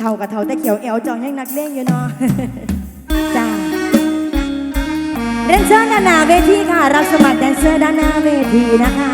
เท่ากับเท่าแต่เขียวแอวจองยังนักเล่งอยู่เนาะจ้าเดนเซอร์ด้านหน้าเวทีค่ะ รับสมัครแดนเซอร์ด้านหน้าเวทีนะคะ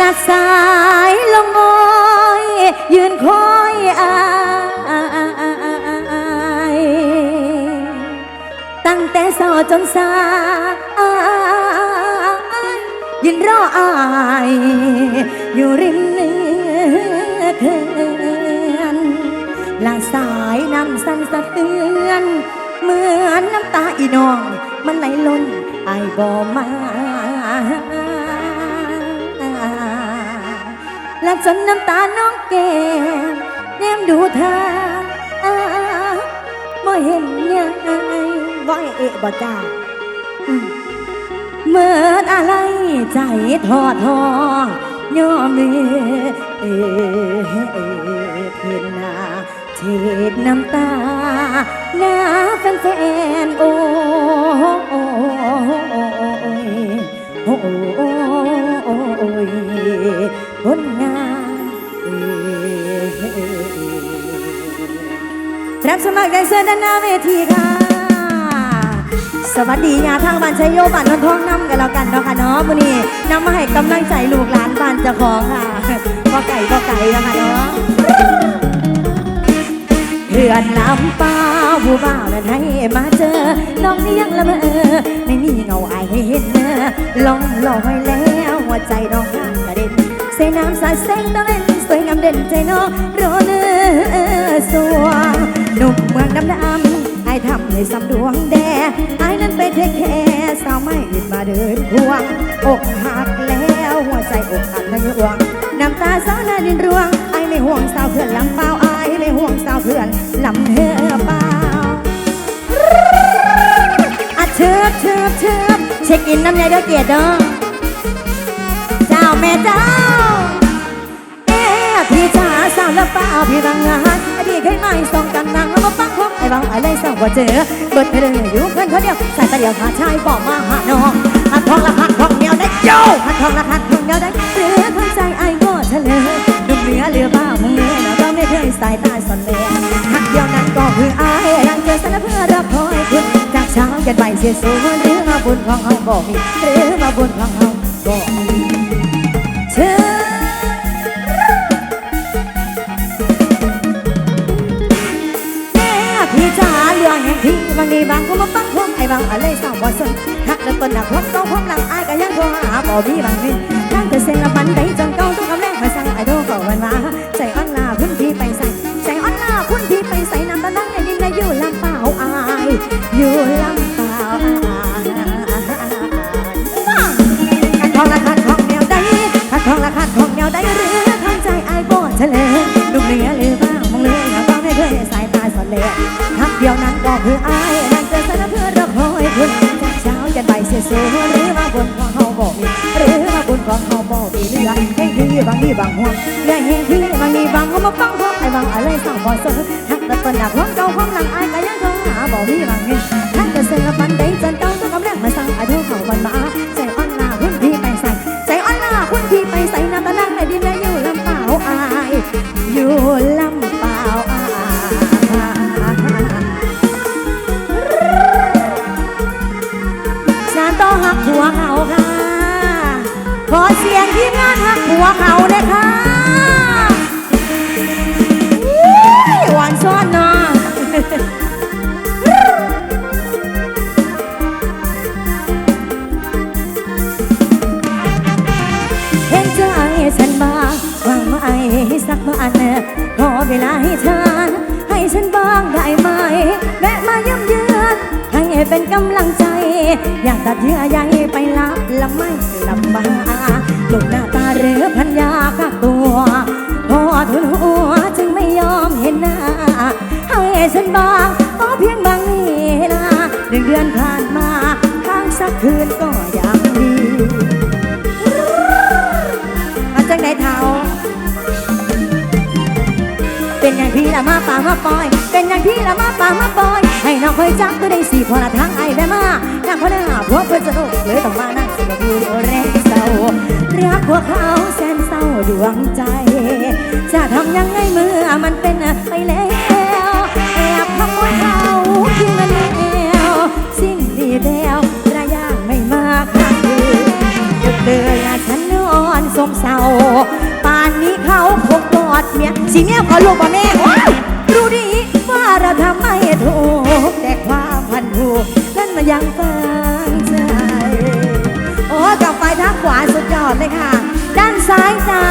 ละสา แต่สาวจนสายยืนรออายอยู่ริมเนื้อเขื่อนละสายน้ำสั่นสะเทือนเหมือนน้ำตาอีน้อง มันไหลล้นอบ่มาและจนน้ำตาน้องแก้มแนมดูทางบ่เห็นยัง ว่าเอะบ่จ้าเมื่ออะไรใจทอดทองยอมเอเอเอเพื่อนนาเช็ดน้ำตาหน้าแฟนๆโอ้โอ้โอ้โอ้ยผลงานรับสมัครแดนเซอร์ด้านหน้าเวทีค่ะ สวัสดียาทางบ้านชัยโยบ้านนนทองน้ำกันแล้วกันเนาะค่ะเนาะมื้อนี้นำมาให้กำลังใจลูกหลานบ้านเจ้าของค่ะก็ไก่ก็ไก่นะคะเนาะเพื่อนลำปล่าผู้บ่าวนั้นให้มาเจอ น้องนี่ยังละเมอไม่มีเงาอายให้เห็นเนอลองลอยแล้วหัวใจน้องข้างกระเด็นใส่น้ำสาดแสงตะเล่นสวยงามเด่นใจน้องรอเนื้อสวงหนุ่มเมืองดำดำไอ้ ทำให้สำดวงแดไอ้นั้นไปเทคแคร์สาวไม่มาเดินควงอกหักแล้วหัวใจอกหักทั้งยวงน้ำตาสาวน้าดินรวงไอ้ไม่ห่วงสาวเพื่อนลำเปล่าไอ้ไม่ห่วงสาวเพื่อนลำเธอเปล่าอะเชิบเชิบเชิบเช็คอินน้ำยาเด้อเกียรติเด้อเจ้าแม่เจ้า ละเปล่าพี่บางงานอดีตเคยไม่ส่งกันนางแล้วมาปักพวกไอ้บางอะไรสั่งว่าเจอเบิดเธอเลยอยู่เพื่อนเขาเดียวใส่ตาเดียวหาชายบอกมาหาน้องหันทองละหันทองเดียวได้โยหันทองละหันทองเดียวได้เสือทั้งใจไอ้ก็เฉลยดุมเหนือเรือบ้ามึงเลยแล้วก็ไม่เคยสายตาสนเลยหักเดียวนั้นก็คือไอ้รังเจอสารเพื่อรับคอยคุณจากเช้ายันบ่ายเสียสูหรือมาบุญของเฮาบ่มีหรือมาบุญของเฮาบ่มี แห่งที่บางดีบางก็มาปักพวงไอ้บางอะไรสาวบ่สนหักแล้วต้นหนักพวกต้องพวกหลังอายก็ยังโทรหาบ่มีบางทีทั้งเธอเส้นละปันใดจนเก่าต้องกำแรงมาสั่งไอ้โดก็วันมาใจอ่อนลาพุ่นพี่ไปใส่ใจอ่อนลาพุ่นพี่ไปใส่น้ำตาลังในดินในอยู่ลำเปล่าอายอยู่ เดียวนั้นก็คืออายนั่นจะสารเพื่อรักคอยคุณจากเช้ายันบ่ายเสียสูหรือว่าบนของเขาบ่มีหรือว่าบนของเขาบอกมีเรื่อแห่งที่บางนี่บางห่วงเหลือแห่งที่บางนี่บางก็มาฟังพวกไอ้บางอะไรสั่งบ่เสอหักแต่เปิ้นหนักห้องเก่าห้องหลังอายก็ยังโทรหาบอกมีบางเงิน หัวเขาเลยค่ะหวานซ้อนเนาะเห็นใจฉันบ้างวางไว้สักวันขอเวลาให้ฉันให้ฉันบ้างได้ไหมแวะมาเยี่ยมเยือนให้เป็นกำลังใจ อยากตัดเยื่อใยไปรับละไม่ลับมา ลูกหน้าตาเรือพันยากักตัวพอทุนหัวจึงไม่ยอมเห็นหน้า ให้ฉันบ้างขอเพียงบางนี้นะหนึ่งเดือนผ่านมาค้างสักคืนก็ยังดีมากไหนเท้า ละมาป่ามาปล่อย เป็นอย่างพี่ละมาป่ามาปล่อย ให้น้องคอยจับก็ได้สิพอละทางไอ้แม่มานั่งพอหน้าพวกเพื่อนสนุกเลยต้องมานั่งสนุกอยู่เดียวแรงเศร้ารักพวกเขาแสนเศร้าดวงใจ จะทำยังไงเมื่อมันเป็นไปแล้วแอบขโมยเขาที่มันแล้วสิ้นดีแล้วระยะไม่มากค่ะหยุดเลยอะฉันนอนสมเศร้าป่านนี้เขาคงกอดเมียสิเมียขอลูกป่แม่ ยังฝังใจ โอ้กลับไปทางขวาสุดยอดเลยค่ะ ด้านซ้ายจ้า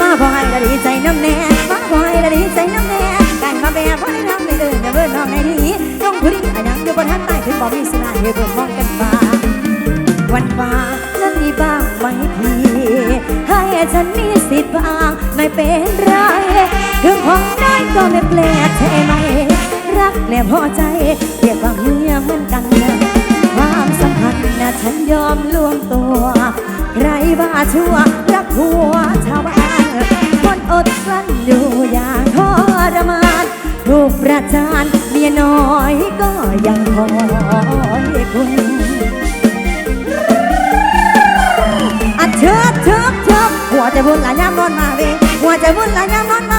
มาพอให้ละดีใจน้ำแน่มาพอให้ละดีใจน้ำแน่กันมาแบบพอได้ทำในเดินจะเบิ่นน้องในนี้ต้องผู้ดีอันยังอยู่บนทันใต้ถึงบอกมีสนาให้เบิ่งมองกันฟ้าวันฟ้านั้นมีบ้างไหมพี่ให้ฉันมีสิทธิ์บ้างไม่เป็นไรถึงของได้ก็ไม่แปลกใช่ไหม รักและพอใจเรียกว่าเมียเหมือนกันความสัมพันธ์นะฉันยอมล่วงตัว ใครบ้าชั่วรักหัวชาวบ้านคนอดกลั้นอยู่อย่างทรมานถูกประจานเมียน้อยก็ยังคอยคุณอัดเชิบเชิบเชิบหัวใจบุญหลายยามนอนมาเวหัวใจบุญหลายยามนอนมา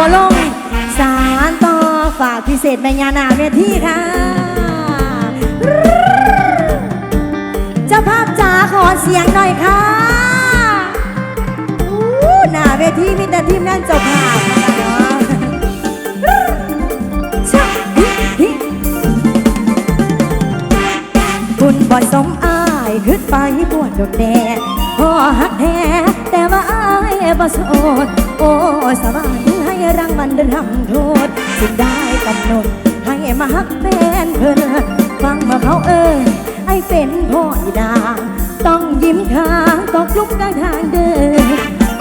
บาปบ่ลงสารต่อฝากพิเศษแม่ยานาเวทีค่ะ เจ้าภาพจ๋าขอเสียงหน่อยค่ะหน้าเวทีมีแต่ทีมงานเจ้าภาพนะคุณบ่สมอายขึ้นไปปวดโดดแดดพอหักแท้แต่ว่าอายบ่โสดโอ้สวรรค์ให้ รางวัลรำโทษสิได้กำหนดให้มาฮักแฟนเพิ่นฟังมาเขาเอ่ยไอ้เป็นพ่อดา ต้องยิ้มข้างตกลุกกลางทางเดิน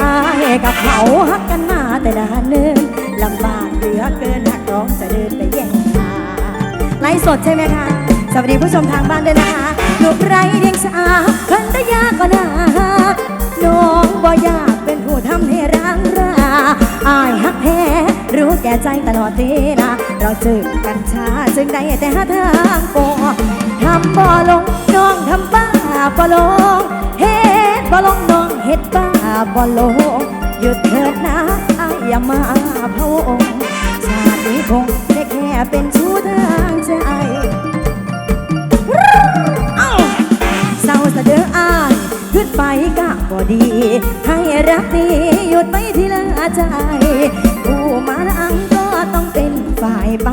อายกับเขาฮักกันมาแต่นานเนินลำบากเหลือเกินหักร้องจะเดินไปแย่งทางไลฟ์สดใช่ไหมคะสวัสดีผู้ชมทางบ้านด้วยนะคะลูกไรเดียงสาพันธยาก็น่าน้องบ่อยากเป็นผู้ทำให้รังราอายฮักแก่ใจตลอดเวลาเราเจอกันช้าจึงได้แต่หาทางปอทำบ่ลงน้องทำบ้าบ่ลงเฮ็ดบ่ลงน้องเฮ็ดบ้าบ่ลงหยุดเถิดนะอายอย่ามาพะวงชาตินี้คงได้แค่เป็นชู้ทางใจเอ้าเศร้าสะเดืออายขึ้นไปกะบ่ดี ให้รักนี้หยุดไม่ทีละใจ มาลังก็ต้องเป็นฝ่ายไป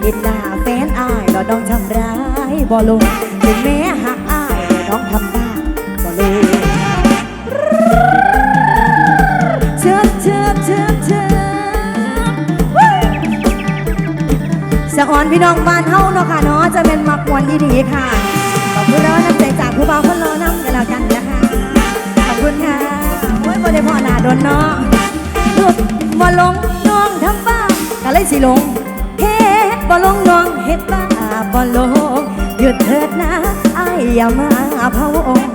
เห็นหน้าแฟนอายเราต้องทำร้ายบ่ลงถึงแม้หักอายเราต้องทำบ้าบ่ลงเชิบเชิบเชิบเชิบสะออนพี่น้องบ้านเฮาเนาะค่ะเนาะจะเป็นมักมวนดีๆค่ะขอบคุณแล้วน้ำใจจากผู้บ่าวคนรอน้ำกันแล้วกันนะคะขอบคุณค่ะโอ้ยบ่ได้พ่อหนาโดนเนาะหยุดบ่ลง ก็เลยสิลงเฮ็ดบ่ลงน้องเฮ็ดบ้าบ่ลงหยุดเถิดนะไอ้อย่ามาพะวง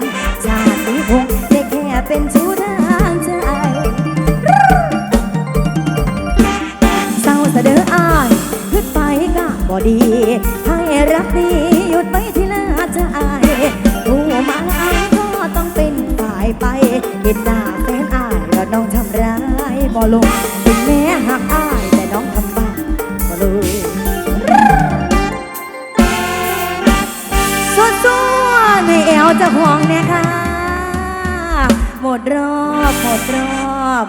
ชาตินี้คงได้แค่เป็นชู้ทางใจเศร้าสะเดืออายขึ้นไปก็บ่ดี ให้รักดีหยุดไปที่ละใจผู้มาอายก็ต้องเป็นฝ่ายไปเห็นหน้าแฟนอายแล้วน้องทำร้ายบ่ลง วเจะห่วงเนี่ยค่ะหมดรอบ หมดรอบ